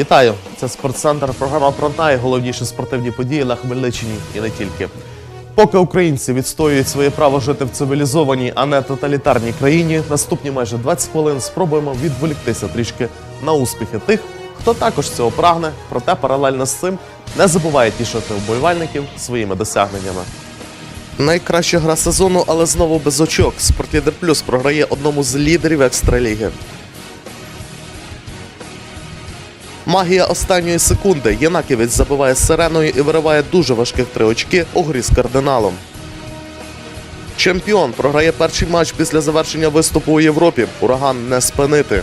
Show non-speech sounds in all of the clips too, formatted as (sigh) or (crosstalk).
Вітаю! Це спортцентр. Програма про найголовніші спортивні події на Хмельниччині і не тільки. Поки українці відстоюють своє право жити в цивілізованій, а не тоталітарній країні, наступні майже 20 хвилин спробуємо відволіктися трішки на успіхи тих, хто також цього прагне, проте паралельно з цим не забуває тішити вболівальників своїми досягненнями. Найкраща гра сезону, але знову без очок. Спортлідер Плюс програє одному з лідерів екстраліги. Магія останньої секунди. Єнаківець забиває сиреною і вириває дуже важких три очки у грі з кардиналом. Чемпіон програє перший матч після завершення виступу у Європі. Ураган не спинити.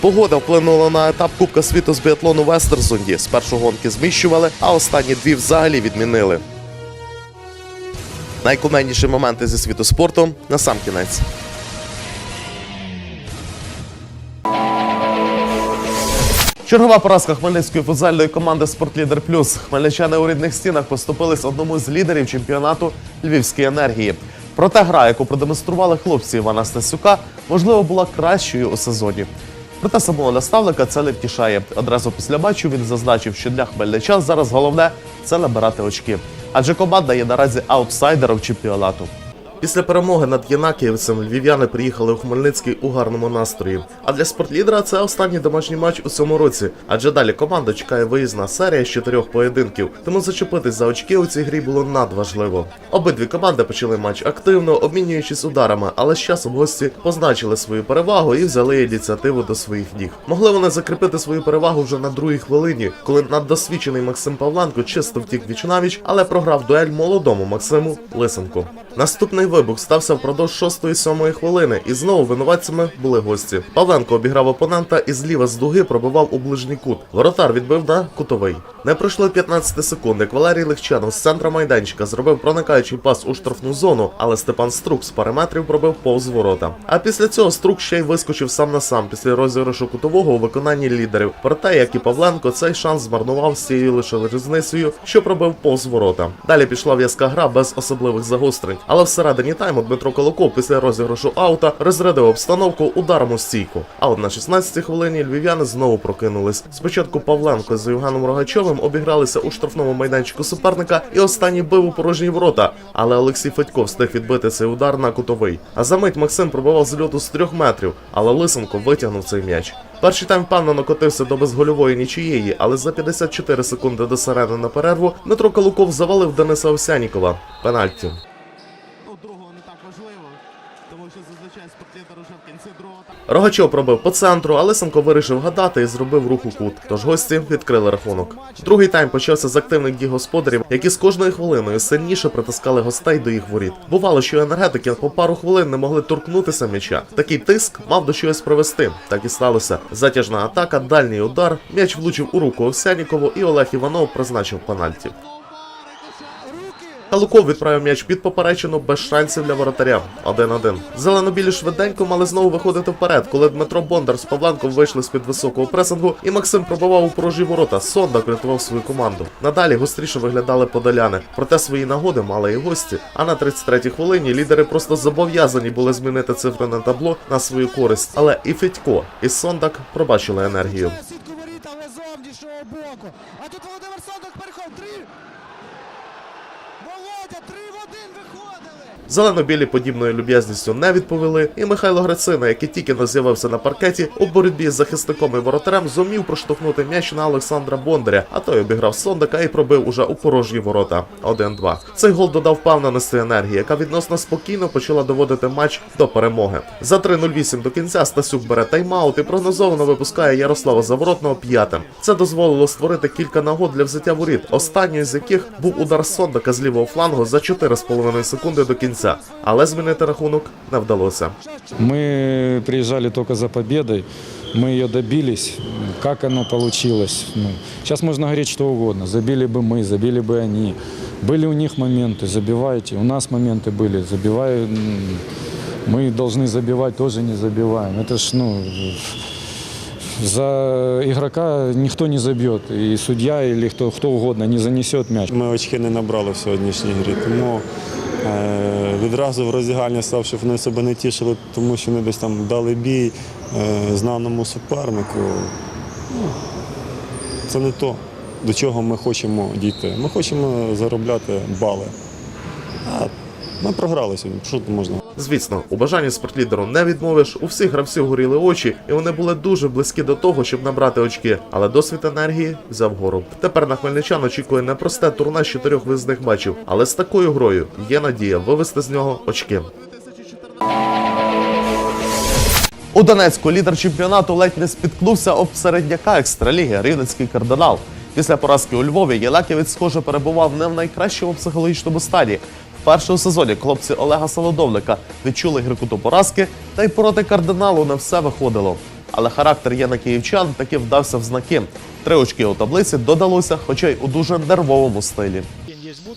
Погода вплинула на етап Кубка світу з біатлону в Естерсунді. Спершу гонки зміщували, а останні дві взагалі відмінили. Найкуменніші моменти зі світу спорту на сам кінець. Чергова поразка хмельницької футзальної команди Спортлідер Плюс. Хмельничани у рідних стінах поступились одному з лідерів чемпіонату Львівської енергії. Проте гра, яку продемонстрували хлопці Івана Стасюка, можливо, була кращою у сезоні. Проте самого наставника це не втішає. Одразу після матчу він зазначив, що для хмельничан зараз головне це набирати очки. Адже команда є наразі аутсайдером чемпіонату. Після перемоги над Єнакіївцем львів'яни приїхали у Хмельницький у гарному настрої. А для спортлідера це останній домашній матч у цьому році, адже далі команда чекає виїзна серія з чотирьох поєдинків. Тому зачепитись за очки у цій грі було надважливо. Обидві команди почали матч активно, обмінюючись ударами, але з часом гості позначили свою перевагу і взяли ініціативу до своїх ніг. Могли вони закріпити свою перевагу вже на другій хвилині, коли наддосвідчений Максим Павленко чисто втік вічнавіч, але програв дуель молодому Максиму Лисенку. Наступний вибух стався впродовж 6-7 хвилини, і знову винуватцями були гості. Павленко обіграв опонента і зліва з дуги пробивав у ближній кут. Воротар відбив на кутовий. Не пройшло 15 секунд, як Валерій Легчанов з центра майданчика зробив проникаючий пас у штрафну зону, але Степан Струк з пари метрів пробив повз ворота. А після цього Струк ще й вискочив сам на сам після розіграшу кутового у виконанні лідерів. Проте, як і Павленко, цей шанс змарнував з цією лише різницею, що пробив повз ворота. Далі пішла в'язка гра без особливих загострень. Але всередині тайму Дмитро Колоков після розіграшу аута розрядив обстановку ударом у стійку. А от на 16-й хвилині львів'яни знову прокинулись. Спочатку Павленко з Євгеном Рогачовим обігралися у штрафному майданчику суперника, і останній бив у порожні ворота. Але Олексій Федько встиг відбити цей удар на кутовий. А за мить Максим пробивав з льоту з трьох метрів, але Лисенко витягнув цей м'яч. Перший тайм впевнено котився до безгольової нічиєї, але за 54 секунди до сирени на перерву Дмитро Калуков завалив Дениса Овсянікова. Пенальті. Ну, другого не так важливо, тому що зазвичай спортлітер уже в кінці другого тайму. Рогачов пробив по центру, а Лисенко вирішив гадати і зробив рух у кут. Тож гості відкрили рахунок. Другий тайм почався з активних дій господарів, які з кожною хвилиною сильніше притискали гостей до їх воріт. Бувало, що енергетики по пару хвилин не могли торкнутися м'яча. Такий тиск мав до чогось привести. Так і сталося. Затяжна атака, дальній удар. М'яч влучив у руку Овсянікову, і Олег Іванов призначив пенальті. Калуков відправив м'яч під поперечину без шансів для воротаря. 1-1. Зелено-білі швиденько мали знову виходити вперед, коли Дмитро Бондар з Павленком вийшли з-під високого пресингу, і Максим пробивав у порожні ворота. Сондак рятував свою команду. Надалі гостріше виглядали подоляни. Проте свої нагоди мали і гості. А на 33-й хвилині лідери просто зобов'язані були змінити цифри на табло на свою користь. Але і Федько, і Сондак пробачили енергію. А тут Володимир Сондак переходить. Три. Володя, три в один виходили. Зелено-білі подібною люб'язністю не відповіли, і Михайло Грицина, який тільки не з'явився на паркеті, у боротьбі з захисником і воротарем зумів проштовхнути м'яч на Олександра Бондаря, а той обіграв Сондака і пробив уже у порожні ворота. 1-2. Цей гол додав впевненості енергії, яка відносно спокійно почала доводити матч до перемоги. За 3.08 до кінця Стасюк бере тайм-аут і прогнозовано випускає Ярослава Заворотного п'ятим. Це дозволило створити кілька нагод для взяття воріт, останньою з яких був удар Сондака з лівого флангу за 4,5 секунди до кінця Але змінити рахунок не вдалося. Мы приезжали только за победой, мы ее добились. Как оно получилось? Ну, сейчас можно говорить что угодно. Забили бы мы, забили бы они. Были у них моменты, забивайте. У нас моменты были, забиваю. м, Мы должны забивать, тоже не забиваем. Это ж, ну, за игрока никто не забьет. И судья или кто, кто угодно не занесет мяч. Ми очки не набрали в сьогоднішній грі, тому е, відразу в роздягальні став, щоб вони себе не тішили, тому що вони десь там дали бій е, знаному супернику. Це не то, до чого ми хочемо дійти. Ми хочемо заробляти бали. А ми програли сьогодні. Що тут можна? Звісно, у бажанні спортлідеру не відмовиш. У всіх гравців горіли очі, і вони були дуже близькі до того, щоб набрати очки. Але досвід енергії взяв гору. Тепер на хмельничан очікує непросте турне з чотирьох визнаних матчів, але з такою грою є надія вивести з нього очки. У Донецьку лідер чемпіонату ледь не спіткнувся об середняка екстраліги Рівненський кардинал. Після поразки у Львові Єлаківець, схоже, перебував не в найкращому психологічному стані. Вперше у сезоні хлопці Олега Солодовника відчули гіркуту поразки, та й проти кардиналу не все виходило. Але характер Єна київчан таки вдався в знаки. Три очки у таблиці додалося, хоча й у дуже нервовому стилі.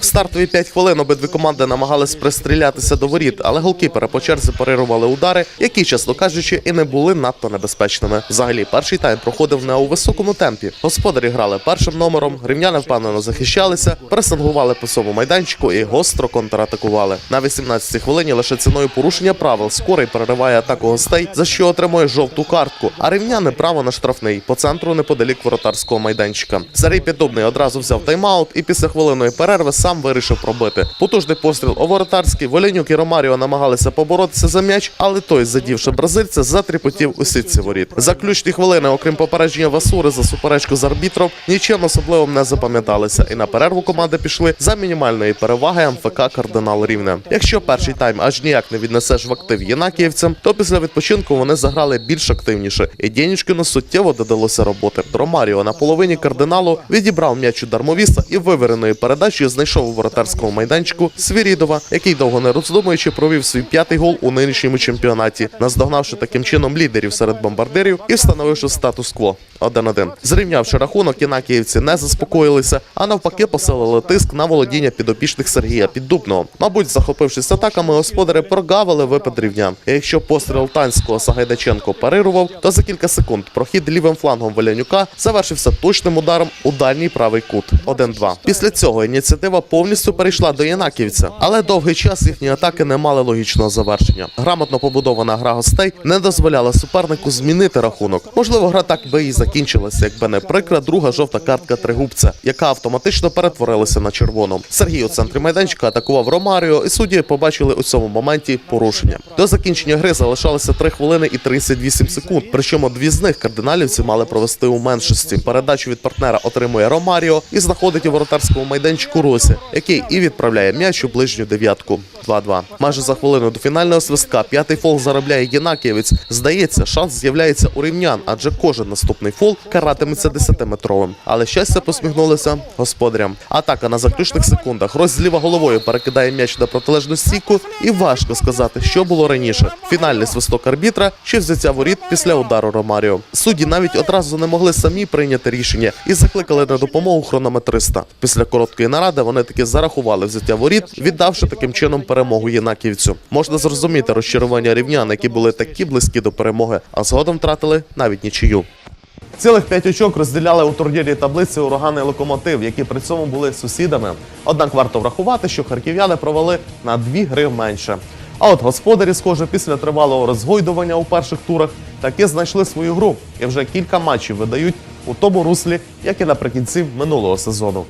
В стартові 5 хвилин обидві команди намагались пристрілятися до воріт, але голкіпери по черзі парирували удари, які, чесно кажучи, і не були надто небезпечними. Взагалі, перший тайм проходив не у високому темпі. Господарі грали першим номером, рівняни впевнено захищалися, пресингували по всьому майданчику і гостро контратакували. На 18-й хвилині лише ціною порушення правил скорий перериває атаку гостей, за що отримує жовту картку. А рівняни право на штрафний по центру неподалік воротарського майданчика. Сергій Піддубний одразу взяв тайм-аут і після хвилиної перерви сам вирішив пробити. Потужний постріл у воротарський. Воленюк і Ромаріо намагалися поборотися за м'яч, але той, задівши бразильця, затріпотів у сітці воріт. Заключні хвилини, окрім попередження Васури за суперечку з арбітром, нічим особливим не запам'яталися. І на перерву команди пішли за мінімальної переваги МФК Кардинал Рівне. Якщо перший тайм аж ніяк не віднесеш в актив єнакіївцям, то після відпочинку вони заграли більш активніше. І Дєнічкину суттєво додалося роботи. Ромаріо на половині кардиналу відібрав м'яч у дармовіса і вивереною передачею знайшов у воротарському майданчику Свірідова, який довго не роздумуючи провів свій п'ятий гол у нинішньому чемпіонаті, наздогнавши таким чином лідерів серед бомбардирів і встановивши статус-кво 1-1. Зрівнявши рахунок, інакіївці не заспокоїлися, а навпаки посилили тиск на володіння підопічних Сергія Піддубного. Мабуть, захопившись атаками, господарі прогавили випад рівнян. І якщо постріл танського Сагайдаченко парирував, то за кілька секунд прохід лівим флангом Валянюка завершився точним ударом у дальній правий кут 1-2. Після цього ініціатива повністю перейшла до Янаківця, але довгий час їхні атаки не мали логічного завершення. Грамотно побудована гра гостей не дозволяла супернику змінити рахунок. Можливо, гра так би і закінчилася, якби не прикра друга жовта картка тригубця, яка автоматично перетворилася на червону. Сергій у центрі майданчика атакував Ромаріо, і судді побачили у цьому моменті порушення. До закінчення гри залишалося 3 хвилини і 38 секунд. Причому дві з них кардиналівці мали провести у меншості. Передачу від партнера отримує Ромаріо і знаходить у воротарському майданчику Росі, який і відправляє м'яч у ближню дев'ятку. 2-2. Майже за хвилину до фінального свистка п'ятий фол заробляє Єнакієвець. Здається, шанс з'являється у рівнян, адже кожен наступний фол каратиметься 10-метровим. Але щастя посміхнулося господарям. Атака на заключних секундах. Рось зліва головою перекидає м'яч на протилежну стійку, і важко сказати, що було раніше: фінальний свисток арбітра чи взяття воріт після удару Ромаріо. Судді навіть одразу не могли самі прийняти рішення і закликали на допомогу хронометриста. Після короткої наради вони таки зарахували взяття воріт, віддавши таким чином перемогу Єнаківцю. Можна зрозуміти розчарування рівнян, які були такі близькі до перемоги, а згодом втратили навіть нічию. Цілих п'ять очок розділяли у турнірі таблиці ураган і локомотив, які при цьому були сусідами. Однак варто врахувати, що харків'яни провели на дві гри менше. А от господарі, схоже, після тривалого розгойдування у перших турах таки знайшли свою гру і вже кілька матчів видають у тому руслі, як і наприкінці минулого сезону.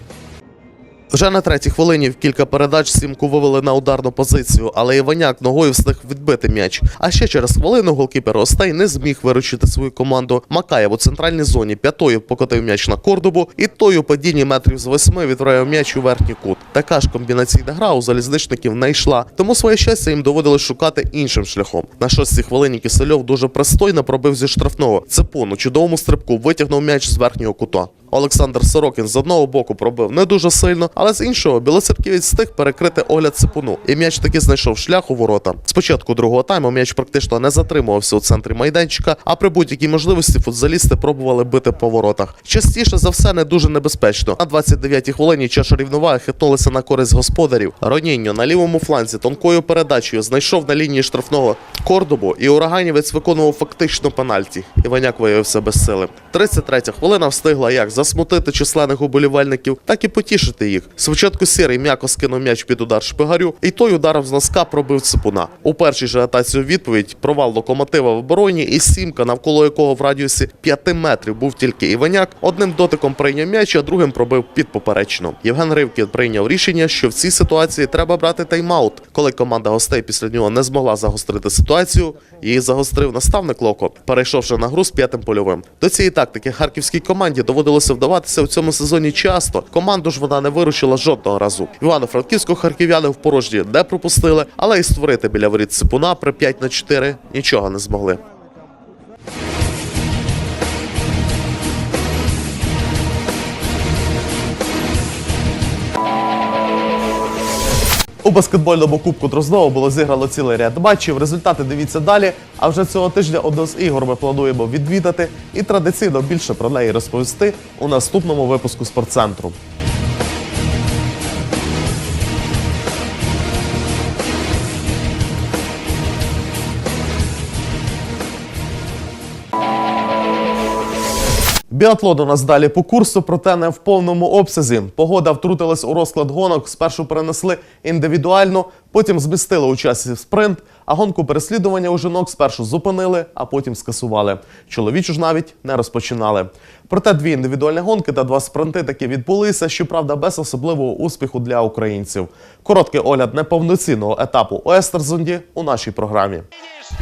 Вже на третій хвилині в кілька передач сімку вивели на ударну позицію, але Іваняк ногою встиг відбити м'яч. А ще через хвилину голкіпер Остей не зміг виручити свою команду. Макаєв у центральній зоні п'ятою покотив м'яч на кордобу, і той у падінні метрів з восьми відправив м'яч у верхній кут. Така ж комбінаційна гра у залізничників не йшла, тому своє щастя їм доводилось шукати іншим шляхом. На шостій хвилині Кисельов дуже пристойно пробив зі штрафного. Цепун у чудовому стрибку витягнув м'яч з верхнього кута. Олександр Сорокін з одного боку пробив не дуже сильно, але з іншого білоцерківець встиг перекрити огляд цепуну, і м'яч таки знайшов шлях у ворота. Спочатку другого тайму м'яч практично не затримувався у центрі майданчика, а при будь-якій можливості футзалісти пробували бити по воротах. Частіше за все не дуже небезпечно. На 29-й хвилині чаша рівноваги хитнулася на користь господарів. Роніньо на лівому фланзі тонкою передачею знайшов на лінії штрафного кордобу, і ураганівець виконував фактично пенальті. Іваняк виявився без сили. 33-я хвилина встигла як засмутити численних уболівальників, так і потішити їх. Спочатку сірий м'яко скинув м'яч під удар шпигарю, і той ударом з носка пробив ципуна. У першій же атаці у відповідь провал локомотива в обороні і сімка, навколо якого в радіусі 5 метрів був тільки Іваняк, одним дотиком прийняв м'яч, а другим пробив під поперечну. Євген Ривкін прийняв рішення, що в цій ситуації треба брати тайм-аут. Коли команда гостей після нього не змогла загострити ситуацію, її загострив наставник Локо, перейшовши на гру з п'ятим польовим. До цієї тактики харківській команді доводилося вдаватися у цьому сезоні часто. Команду ж вона не вирушила жодного разу. Івано-Франківську харків'яни в порожні не пропустили, але і створити біля воріт Сипуна при 5 на 4 нічого не змогли. У баскетбольному кубку Дроздова було зіграно цілий ряд матчів. Результати дивіться далі. А вже цього тижня одну з ігор ми плануємо відвідати і традиційно більше про неї розповісти у наступному випуску спортцентру. Біатлон у нас далі по курсу, проте не в повному обсязі. Погода втрутилась у розклад гонок. Спершу перенесли індивідуально, потім змістили у часі спринт. А гонку переслідування у жінок спершу зупинили, а потім скасували. Чоловічу ж навіть не розпочинали. Проте дві індивідуальні гонки та два спринти таки відбулися, щоправда, без особливого успіху для українців. Короткий огляд неповноцінного етапу у Естерзунді у нашій програмі.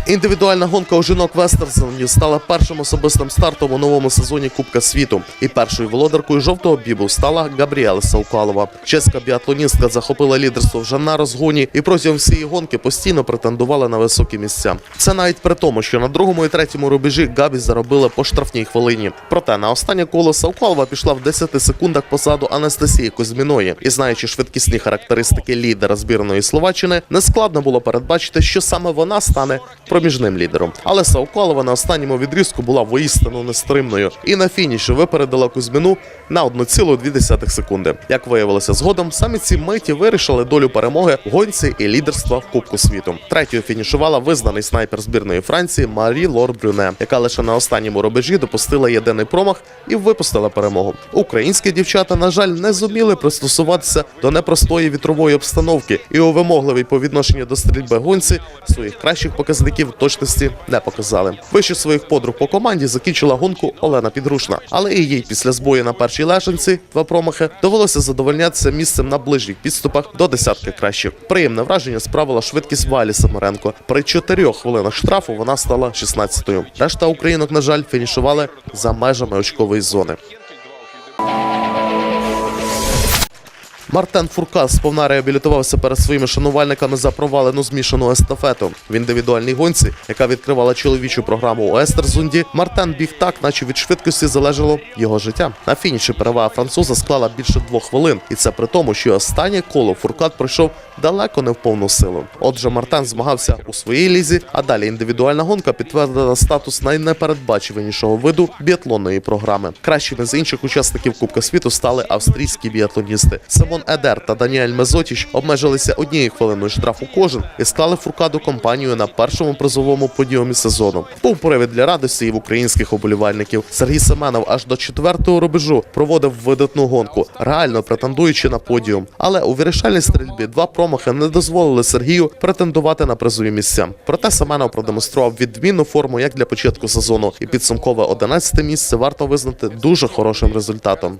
Індивідуальна гонка у жінок в Естерзунді стала першим особистим стартом у новому сезоні Кубка світу. І першою володаркою жовтого бібу стала Габріела Саукалова. Чеська біатлоністка захопила лідерство вже на розгоні і протягом всієї гонки постійно претендувала на високі місця. Це навіть при тому, що на другому і третьому рубежі Габі заробила по штрафній хвилині. Проте на останнє коло Саукалова пішла в 10 секундах позаду Анастасії Кузьміної. І знаючи швидкісні характеристики лідера збірної Словаччини, нескладно було передбачити, що саме вона стане проміжним лідером. Але Саукалова на останньому відрізку була воістину нестримною і на фініші випередила Кузьміну на 1,2 секунди. Як виявилося згодом, самі ці миті вирішили долю перемоги гонці і лідерства в Кубку світу. Третьою фінішувала визнаний снайпер збірної Франції Марі Лор Брюне, яка лише на останньому рубежі допустила єдиний промах і випустила перемогу. Українські дівчата, на жаль, не зуміли пристосуватися до непростої вітрової обстановки і у вимогливій по відношенню до стрільби гонці своїх кращих показників точності не показали. Вище своїх подруг по команді закінчила гонку Олена Підрушна, але і їй після збою на першій лежанці два промахи довелося задовольнятися місцем на ближніх підступах до десятки кращих. Приємне враження справила швидкість Валі Самаренко. При чотирьох хвилинах штрафу вона стала 16-ю. Решта українок, на жаль, фінішували за межами очкової зони. Мартен Фуркас сповна реабілітувався перед своїми шанувальниками за провалену змішану естафету. В індивідуальній гонці, яка відкривала чоловічу програму у Естерзунді, Мартен біг так, наче від швидкості залежало його життя. На фініші перевага француза склала більше двох хвилин, і це при тому, що останнє коло Фуркат пройшов далеко не в повну силу. Отже, Мартен змагався у своїй лізі, а далі індивідуальна гонка підтвердила статус найнепередбачуванішого виду біатлонної програми. Кращими з інших учасників Кубка світу стали австрійські біатлоністи. Симон Едер та Даніель Мезотіч обмежилися однією хвилиною штрафу кожен і стали Фуркаду компанією на першому призовому подіумі сезону. Був привід для радості і в українських оболівальників. Сергій Семенов аж до четвертого рубежу проводив видатну гонку, реально претендуючи на подіум. Але у вирішальній стрільбі два промахи не дозволили Сергію претендувати на призові місця. Проте Семенов продемонстрував відмінну форму як для початку сезону, і підсумкове 11 місце варто визнати дуже хорошим результатом.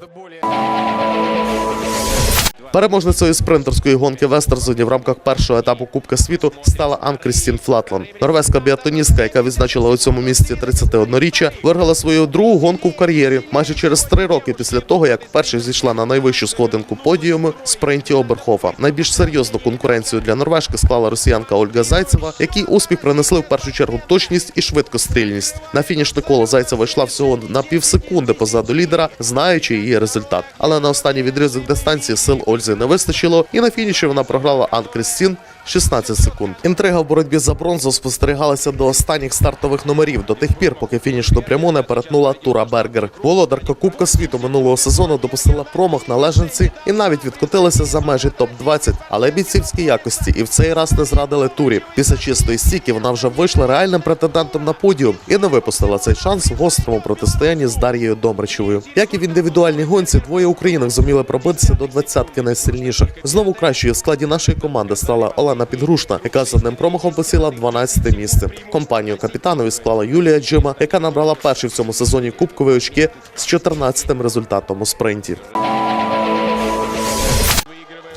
Переможницею спринтерської гонки в Естерзоні в рамках першого етапу Кубка світу стала Ан Крістін Флатлан. Норвезька біатлоністка, яка відзначила у цьому місці 31-річчя, виграла свою другу гонку в кар'єрі майже через три роки після того, як вперше зійшла на найвищу сходинку подіуму спринті Оберхофа. Найбільш серйозну конкуренцію для норвежки склала росіянка Ольга Зайцева, якій успіх принесли в першу чергу точність і швидкострільність. На фінішне коло Зайцева йшла всього на півсекунди позаду лідера, знаючи її результат. Але на останній відрізок дистанції сил Ользи не вистачило, і на фініші вона програла Ан Крістін 16 секунд. Інтрига в боротьбі за бронзу спостерігалася до останніх стартових номерів, до тих пір, поки фінішну пряму не перетнула Тура Бергер. Володарка Кубка світу минулого сезону допустила промах на лежанці і навіть відкотилася за межі топ-20. Але бійцівські якості і в цей раз не зрадили турі. Після чистої стійки вона вже вийшла реальним претендентом на подіум і не випустила цей шанс в гострому протистоянні з Дар'єю Домричевою. Як і в індивідуальній гонці, двоє українок зуміли пробитися до двадцятки найсильніших. Знову кращою в складі нашої команди стала Олена Підгрушна, яка з одним промахом посіла 12 місце. Компанію капітанові склала Юлія Джима, яка набрала перші в цьому сезоні кубкові очки з 14-тим результатом у спринті.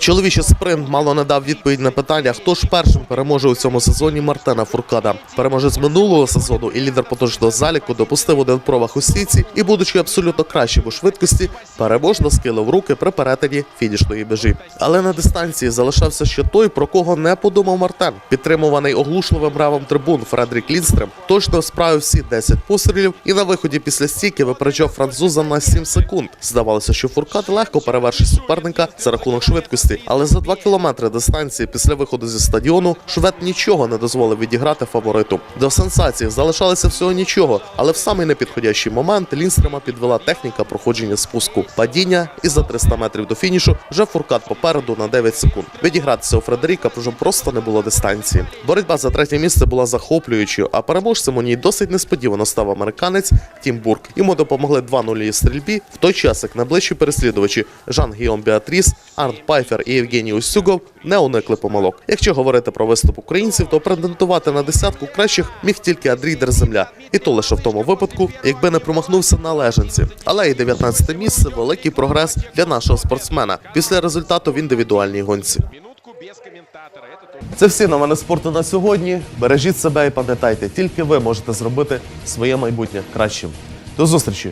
Чоловічий спринт мало не дав відповідь на питання, хто ж першим переможе у цьому сезоні Мартена Фуркада. Переможець минулого сезону і лідер поточного заліку допустив один промах у стійці і, будучи абсолютно кращим у швидкості, переможно скилив руки при перетині фінішної межі. Але на дистанції залишався ще той, про кого не подумав Мартен. Підтримуваний оглушливим ревом трибун Фредрік Лінстрем точно справив всі 10 пострілів і на виході після стійки випереджав француза на 7 секунд. Здавалося, що Фуркад легко перевершить суперника за рахунок швидкості, але за 2 кілометри дистанції після виходу зі стадіону швед нічого не дозволив відіграти фавориту. До сенсації залишалося всього нічого, але в самий непідходящий момент Лінстрема підвела техніка проходження спуску. Падіння і за 300 метрів до фінішу вже Фуркад попереду на 9 секунд. Відігратися у Фредеріка вже просто не було дистанції. Боротьба за третє місце була захоплюючою, а переможцем у ній досить несподівано став американець Тім Бурк. Йому допомогли 2-0 стрільбі, в той час як найближчі переслідувачі Жан Гіом Біатріс, Арнт Пайфер і Євгеній Усюгов не уникли помилок. Якщо говорити про виступ українців, то претендувати на десятку кращих міг тільки Адрійдер Земля, і то лише в тому випадку, якби не промахнувся на лежанці. Але і 19 місце великий прогрес для нашого спортсмена після результату в індивідуальній гонці. Це всі новини спорту на сьогодні. Бережіть себе і пам'ятайте, тільки ви можете зробити своє майбутнє кращим. До зустрічі!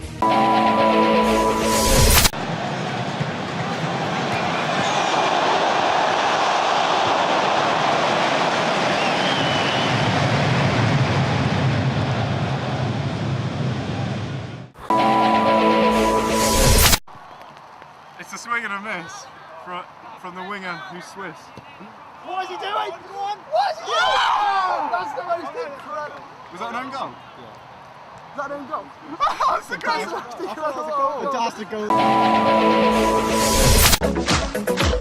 Swing and a miss from, from the winger who's Swiss. What is he doing? What is he doing? That's the most incredible. Was that an own goal? Is that an own goal? (laughs) Oh, it's the goal. Fantastic goal.